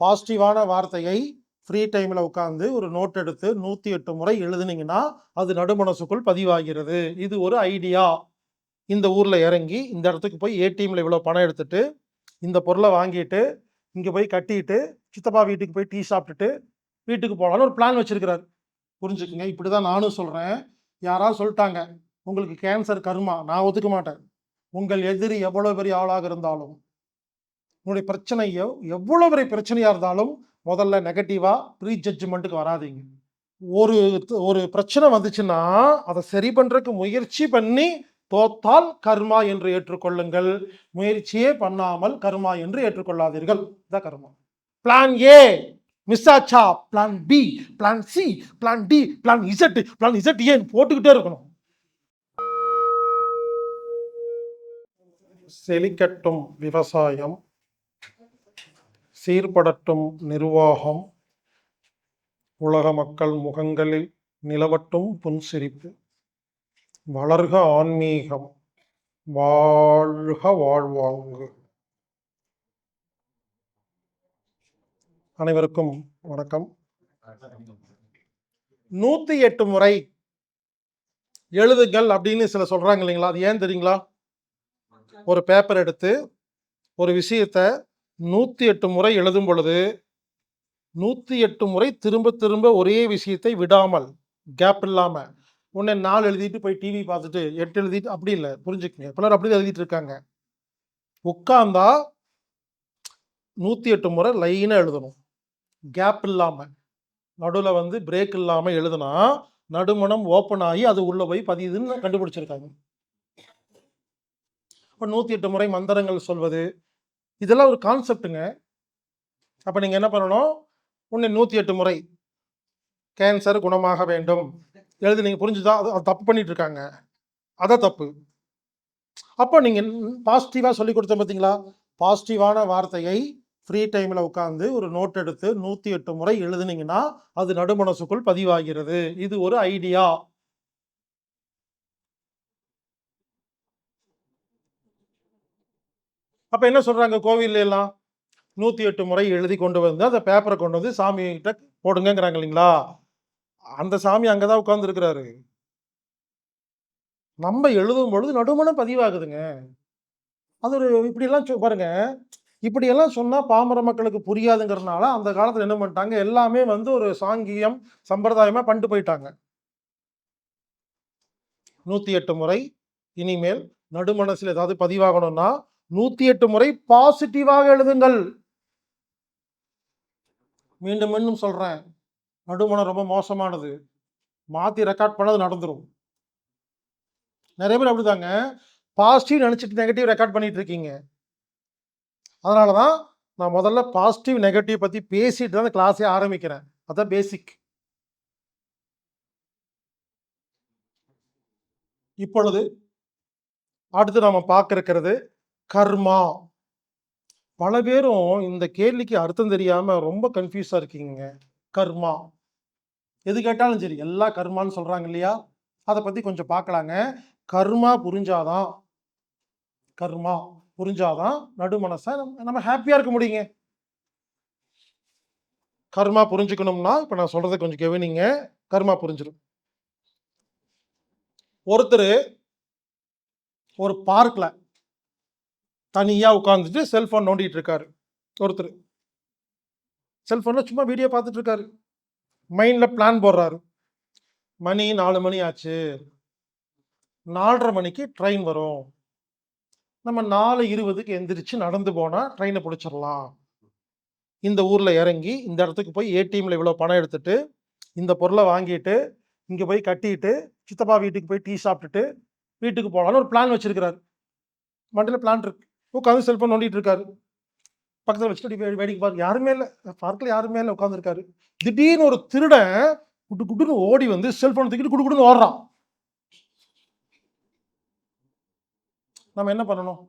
பாசிட்டிவான வார்த்தையை ஃப்ரீ டைமில் உட்காந்து ஒரு நோட் எடுத்து நூற்றி எட்டு முறை எழுதுனீங்கன்னா அது நடுமனசுக்குள் பதிவாகிறது. இது ஒரு ஐடியா இந்த ஊரில் இறங்கி இந்த இடத்துக்கு போய் ஏடிஎம்ல இவ்வளோ பணம் எடுத்துட்டு இந்த பொருளை வாங்கிட்டு இங்கே போய் கட்டிட்டு சித்தப்பா வீட்டுக்கு போய் டீ சாப்பிட்டுட்டு வீட்டுக்கு போகலான்னு ஒரு பிளான் வச்சுருக்கிறார். புரிஞ்சுக்குங்க? இப்படி தான் நானும் சொல்கிறேன் யாராவது சொல்லிட்டாங்க உங்களுக்கு கேன்சர் கருமா? நான் ஒத்துக்க மாட்டேன். உங்கள் எதிரி எவ்வளோ பெரிய ஆளாக இருந்தாலும் உங்களுடைய பிரச்சனையோ எவ்வளோ பெரிய பிரச்சனையாக இருந்தாலும் முதல்ல நெகட்டிவாக ப்ரீ ஜட்ஜ்மெண்ட்டுக்கு வராதீங்க. ஒரு ஒரு பிரச்சனை வந்துச்சுன்னா அதை சரி பண்ணுறதுக்கு முயற்சி பண்ணி தோத்தால் கர்மா என்று ஏற்றுக்கொள்ளுங்கள். முயற்சியே பண்ணாமல் கர்மா என்று ஏற்றுக்கொள்ளாதீர்கள். இதான் கர்மா. பிளான் ஏ மிஸ் ஆச்சா? Plan B plan C plan D plan Z plan Z ஏன் போட்டுக்கிட்டே இருக்கணும். செழிக்கட்டும் விவசாயம். சீர்படட்டும் நிர்வாகம் உலக மக்கள் முகங்களில் நிலவட்டும் புன்சிரிப்பு. வளர்க ஆன்மீகம் வாழ்க வாழ்வாங்கு. அனைவருக்கும் வணக்கம். நூத்தி எட்டு முறை எழுதுங்கள் அப்படின்னு சில சொல்றாங்க இல்லைங்களா? அது ஏன் தெரியுங்களா? ஒரு பேப்பர் எடுத்து ஒரு விஷயத்தை நூற்றி எட்டு முறை எழுதும் பொழுது நூற்றி எட்டு முறை திரும்ப திரும்ப ஒரே விஷயத்தை விடாமல் கேப் இல்லாமல் உன்னை நாலு எழுதிட்டு போய் டிவி பார்த்துட்டு எட்டு எழுதிட்டு அப்படி இல்லை புரிஞ்சுக்கங்க. பலர் அப்படி எழுதிட்டு இருக்காங்க. உட்காந்தா நூற்றி எட்டு முறை லைனாக எழுதணும். கேப் இல்லாமல் நடுவில் வந்து பிரேக் இல்லாமல் எழுதுனா நடுமணம் ஓப்பன் ஆகி அது உள்ளே போய் பதியுதுன்னு கண்டுபிடிச்சிருக்காங்க. இப்போ நூற்றி எட்டு முறை மந்திரங்கள் சொல்வது இதெல்லாம் ஒரு கான்செப்ட்டுங்க அப்போ நீங்கள் என்ன பண்ணணும்? உன்னை நூற்றி எட்டு முறை கேன்சர் குணமாக வேண்டும். எழுதி நீங்கள் புரிஞ்சுதா? அது அது தப்பு பண்ணிட்டு இருக்காங்க அதான் தப்பு. அப்போ நீங்கள் பாசிட்டிவாக சொல்லி கொடுத்த பார்த்தீங்களா பாசிட்டிவான வார்த்தையை ஃப்ரீ டைமில் உட்காந்து ஒரு நோட் எடுத்து நூற்றி எட்டு முறை எழுதுனீங்கன்னா அது நடுமனசுக்குள் பதிவாகிறது. இது ஒரு ஐடியா அப்போ என்ன சொல்கிறாங்க கோவில்ல எல்லாம்? நூற்றி எட்டு முறை எழுதி கொண்டு வந்து அந்த பேப்பரை கொண்டு வந்து சாமி கிட்ட போடுங்கங்கிறாங்க இல்லைங்களா? அந்த சாமி அங்கே தான் உட்காந்துருக்கிறாரு நம்ம எழுதும் பொழுது நடுமணம் பதிவாகுதுங்க. அது ஒரு இப்படியெல்லாம் சொ- பாருங்க. இப்படியெல்லாம் சொன்னால் பாமர மக்களுக்கு புரியாதுங்கிறதுனால அந்த காலத்தில் என்ன பண்ணிட்டாங்க? எல்லாமே வந்து ஒரு சாங்கியம் சம்பிரதாயமாக பண்ணிட்டு போயிட்டாங்க. நூற்றி எட்டு முறை இனிமேல் நடுமனசில் ஏதாவது பதிவாகணும்னா நூத்தி எட்டு முறை பாசிட்டிவாக எழுதுங்கள். மீண்டும் மீண்டும் சொல்றேன். நடுமணம் ரொம்ப மோசமானது. மாத்தி ரெக்கார்ட் பண்ணது நடந்துடும் நிறைய பேர் அப்படிதாங்க. பாசிட்டிவ் நினைச்சிட்டு நெகட்டிவ் ரெக்கார்ட் பண்ணிட்டு இருக்கீங்க. அதனால தான் நான் முதல்ல பாசிட்டிவ் நெகட்டிவ் பத்தி பேசிட்டு தான் கிளாஸே ஆரம்பிக்கிறேன். அதான் பேசிக் இப்பொழுது அடுத்து நாம பார்க்க இருக்கிறது கர்மா. பல பேரும் இந்த கேள்விக்கு அர்த்தம் தெரியாம ரொம்ப கன்ஃபியூஸா இருக்கீங்க கர்மா. எது கேட்டாலும் சரி எல்லா கர்மான்னு சொல்றாங்க இல்லையா? அதை பத்தி கொஞ்சம் பார்க்கலாங்க. கர்மா புரிஞ்சாதான் கர்மா புரிஞ்சாதான் நடுமனசை நம்ம நம்ம ஹாப்பியா இருக்க முடியுங்க. கர்மா புரிஞ்சுக்கணும்னா இப்ப நான் சொல்றதை கொஞ்சம் கவனிங்க. கர்மா புரிஞ்சிடும் ஒருத்தர் ஒரு பார்க்ல தனியாக உட்காந்துட்டு செல்ஃபோன் நோண்டிகிட்டு இருக்காரு ஒருத்தர். செல்ஃபோனில் சும்மா வீடியோ பார்த்துட்டு இருக்காரு மைண்ட்ல பிளான் போடுறாரு. மணி நாலு மணி ஆச்சு. நாலரை மணிக்கு ட்ரெயின் வரும். நம்ம நாலு இருபதுக்கு எந்திரிச்சு நடந்து போனால் ட்ரெயினை பிடிச்சிடலாம். இந்த ஊரில் இறங்கி இந்த இடத்துக்கு போய் ஏடிஎம்ல இவ்வளோ பணம் எடுத்துட்டு இந்த பொருளை வாங்கிட்டு இங்கே போய் கட்டிட்டு சித்தப்பா வீட்டுக்கு போய் டீ சாப்பிட்டுட்டு வீட்டுக்கு போகலான்னு ஒரு பிளான் வச்சிருக்கிறாரு. மண்டல பிளான் இருக்கு. உட்காந்து செல்ஃபோன் நோண்டிட்டு இருக்காரு. பக்கத்தில் வச்சுட்டு வேடிக்கை பார்க்க யாருமே இல்லை. பார்க்கல யாருமே இல்லை உட்காந்துருக்காரு திடீர்னு ஒரு திருடன் குட்டு குட்டுன்னு ஓடி வந்து செல்ஃபோன் தூக்கிட்டு குடு குடுன்னு ஓடுறான். நம்ம என்ன பண்ணணும்?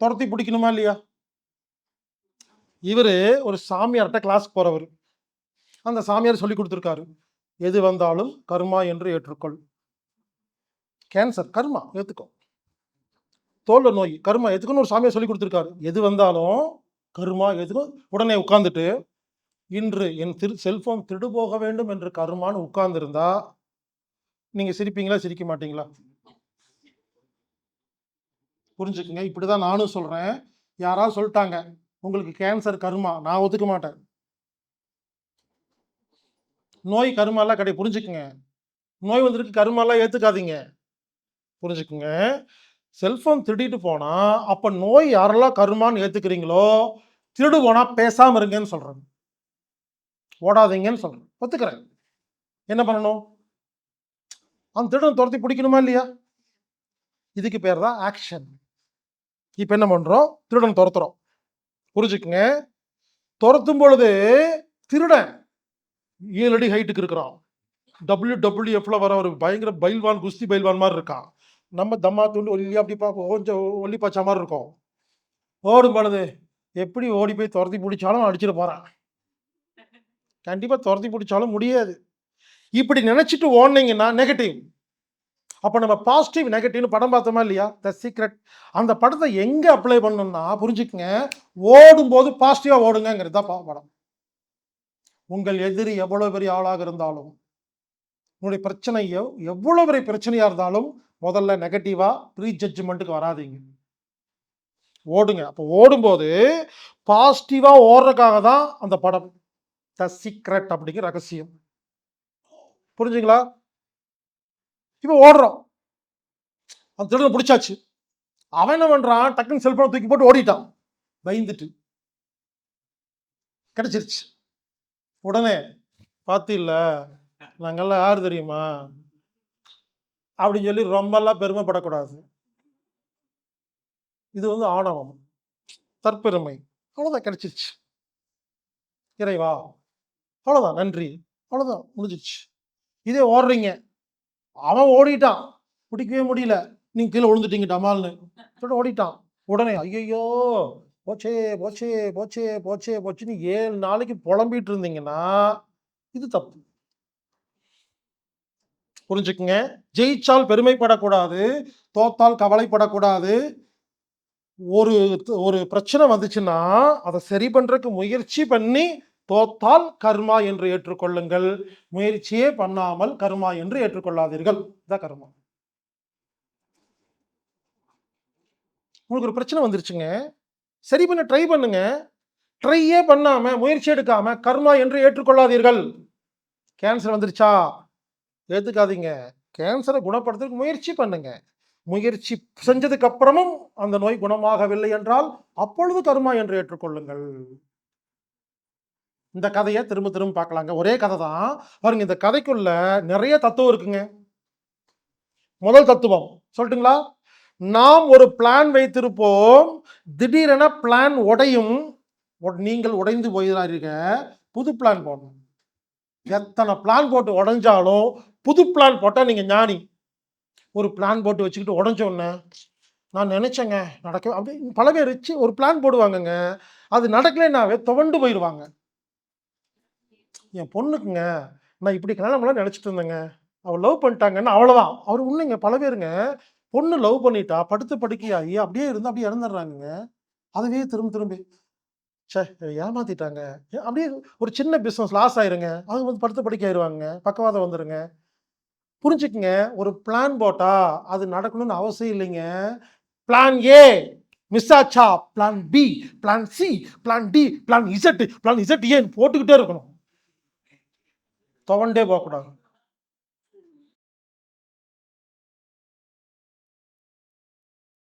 துரத்தி பிடிக்கணுமா இல்லையா? இவரு ஒரு சாமியார்கிட்ட கிளாஸ் போகிறவர் அந்த சாமியார் சொல்லி கொடுத்துருக்காரு. எது வந்தாலும் கர்மா என்று ஏற்றுக்கொள். கேன்சர் கர்மா ஏற்றுக்கோ தோல்ல நோய் கர்மா எதுக்குன்னு ஒரு சாமியை சொல்லி கொடுத்துருக்காரு. எது வந்தாலும் கருமா எதுக்கும் உடனே உட்கார்ந்துட்டு இன்று என் திரு செல்போன் திருடு போக வேண்டும் என்று கருமான்னு உட்கார்ந்துருந்தா நீங்க சிரிப்பீங்களா சிரிக்க மாட்டீங்களா? புரிஞ்சுக்குங்க. இப்படிதான் நானும் சொல்றேன். யாராவது சொல்லிட்டாங்க உங்களுக்கு கேன்சர் கருமா. நான் ஒத்துக்க மாட்டேன். நோய் கருமாலாம் கிடையாது. புரிஞ்சுக்குங்க. நோய் வந்திருக்கு கருமாலாம் ஏத்துக்காதீங்க. புரிஞ்சுக்குங்க. செல்போன் திருடிட்டு போனா அப்ப நோய் யாரெல்லாம் கருமான்னு ஏத்துக்கிறீங்களோ திருடு போனா பேசாம இருங்கன்னு சொல்றேன் ஓடாதீங்கன்னு சொல்றேன் ஒத்துக்கிறேன் என்ன பண்ணணும்? அந்த திருடன் துரத்தி பிடிக்கணுமா இல்லையா? இதுக்கு பேர் தான் ஆக்ஷன். இப்போ என்ன பண்றோம்? திருடன் துரத்துறோம். புரிஞ்சுக்குங்க. துரத்தும் பொழுது திருடன் ஏழு அடி ஹைட்டுக்கு இருக்கிறான். டபிள்யூ எஃப்ல வர ஒரு பயங்கர பைல்வான் குஸ்தி பைல்வான் மாதிரி இருக்கான். நம்ம தம்மா துண்டு ஒல்லி அப்படி பா கொஞ்சம் ஒல்லி பாய்ச்சா மாதிரி இருக்கும். ஓடும் பொழுது எப்படி ஓடி போய் துரத்தி பிடிச்சாலும் அடிச்சிட்டு போறான். கண்டிப்பா துரத்தி பிடிச்சாலும் முடியாது. இப்படி நினைச்சிட்டு ஓடுனீங்கன்னா நெகட்டிவ் அப்ப நம்ம பாசிட்டிவ் நெகட்டிவ்னு படம் பார்த்தோமா இல்லையா? த சீக்ரெட் அந்த படத்தை எங்க அப்ளை பண்ணணும்னா புரிஞ்சுக்கங்க. ஓடும்போது பாசிட்டிவா ஓடுங்கிறது தான் படம். உங்கள் எதிரி எவ்வளவு பெரிய ஆளாக இருந்தாலும் உங்களுடைய பிரச்சனை எவ்- எவ்வளவு பெரிய பிரச்சனையா இருந்தாலும் முதல்ல நெகட்டிவாக ப்ரீ ஜட்ஜ்மெண்ட்டுக்கு வராதீங்க. ஓடுங்க. அப்போ ஓடும்போது பாசிட்டிவாக ஓடுறதுக்காக தான் அந்த படம். த சீக்ரெட் அப்படிங்கிற ரகசியம். புரிஞ்சுங்களா? இப்போ ஓடுறோம். அந்த திருடனை பிடிச்சாச்சு. அவன் என்ன பண்ணுறான் டக்குன்னு செல்ஃபோனை தூக்கி போட்டு ஓடிட்டான். பயந்துட்டு. கிடைச்சிருச்சு. உடனே பார்த்து இல்லை. நாங்கள்லாம் யார் தெரியுமா? அப்படின்னு சொல்லி ரொம்பலாம் பெருமைப்படக்கூடாது. இது வந்து ஆணவம். தற்பெருமை. அவ்வளோதான் கிடைச்சிருச்சு. இறைவா அவ்வளோதான் நன்றி. அவ்வளோதான் முடிஞ்சிருச்சு. இதே ஓடுறீங்க. அவன் ஓடிட்டான். பிடிக்கவே முடியல. நீங்க கீழே விழுந்துட்டீங்க டமால்னு. சொல்லிட்டு ஓடிட்டான். உடனே ஐயையோ போச்சே போச்சே போச்சே போச்சே போச்சுன்னு ஏழு நாளைக்கு புலம்பிட்டு இருந்தீங்கன்னா இது தப்பு. புரிஞ்சுக்குங்க. ஜெயிச்சால் பெருமைப்படக்கூடாது தோத்தால் கவலைப்படக்கூடாது. ஒரு ஒரு பிரச்சனை வந்துச்சுன்னா அதை சரி பண்றதுக்கு முயற்சி பண்ணி தோத்தால் கர்மா என்று ஏற்றுக்கொள்ளுங்கள். முயற்சியே பண்ணாமல் கர்மா என்று ஏற்றுக்கொள்ளாதீர்கள். இதான் கர்மா. உங்களுக்கு ஒரு பிரச்சனை வந்துருச்சுங்க. சரி பண்ண ட்ரை பண்ணுங்க. ட்ரையே பண்ணாம முயற்சி எடுக்காம கர்மா என்று ஏற்றுக்கொள்ளாதீர்கள். கேன்சர் வந்துருச்சா? ஏற்றுக்காதீங்க கேன்சரை குணப்படுத்துறதுக்கு முயற்சி பண்ணுங்க. முயற்சி செஞ்சதுக்கு அப்புறமும் அந்த நோய் குணமாகவில்லை என்றால் அப்பொழுது கருமா என்று ஏற்றுக்கொள்ளுங்கள். இந்த கதையை திரும்ப திரும்ப பார்க்கலாங்க. ஒரே கதை தான். பாருங்க இந்த கதைக்குள்ள நிறைய தத்துவம் இருக்குங்க. முதல் தத்துவம். சொல்லட்டுங்களா? நாம் ஒரு பிளான் வைத்திருப்போம். திடீரென பிளான் உடையும். நீங்கள் உடைந்து போயிடாதீங்க புது பிளான் போடணும். எத்தனை பிளான் போட்டு உடஞ்சாலும் புது பிளான் போட்டால் நீங்கள் ஞானி. ஒரு பிளான் போட்டு வச்சுக்கிட்டு உடஞ்ச உடனே நான் நினச்சேங்க நடக்க அப்படி பல பேர் வச்சு ஒரு பிளான் போடுவாங்கங்க. அது நடக்கலைன்னாவே துவண்டு போயிடுவாங்க. என் பொண்ணுக்குங்க நான் இப்படி கல்யாணம்லாம் நினச்சிட்டு இருந்தேங்க. அவள் லவ் பண்ணிட்டாங்கன்னு அவ்வளோதான் அவர் உண்மைங்க பல பேருங்க. பொண்ணு லவ் பண்ணிட்டா படுத்து படுக்கையாகி அப்படியே இருந்து அப்படியே இறந்துடுறாங்கங்க. அதுவே திரும்ப திரும்பி சே ஏமாத்திட்டாங்க. ஏ, அப்படியே ஒரு சின்ன பிஸ்னஸ் லாஸ் ஆயிருங்க. அது வந்து படுத்து படிக்க ஆயிருவாங்க. பக்கவாதம் வந்துடுங்க புரிஞ்சுக்குங்க ஒரு பிளான் போட்டா அது நடக்கணும்னு அவசியம் இல்லைங்க. பிளான் ஏ மிஸ் ஆச்சா? Plan B plan C plan D plan Z plan Z ஏன்னு போட்டுக்கிட்டே இருக்கணும். துவண்டே போகக்கூடாது.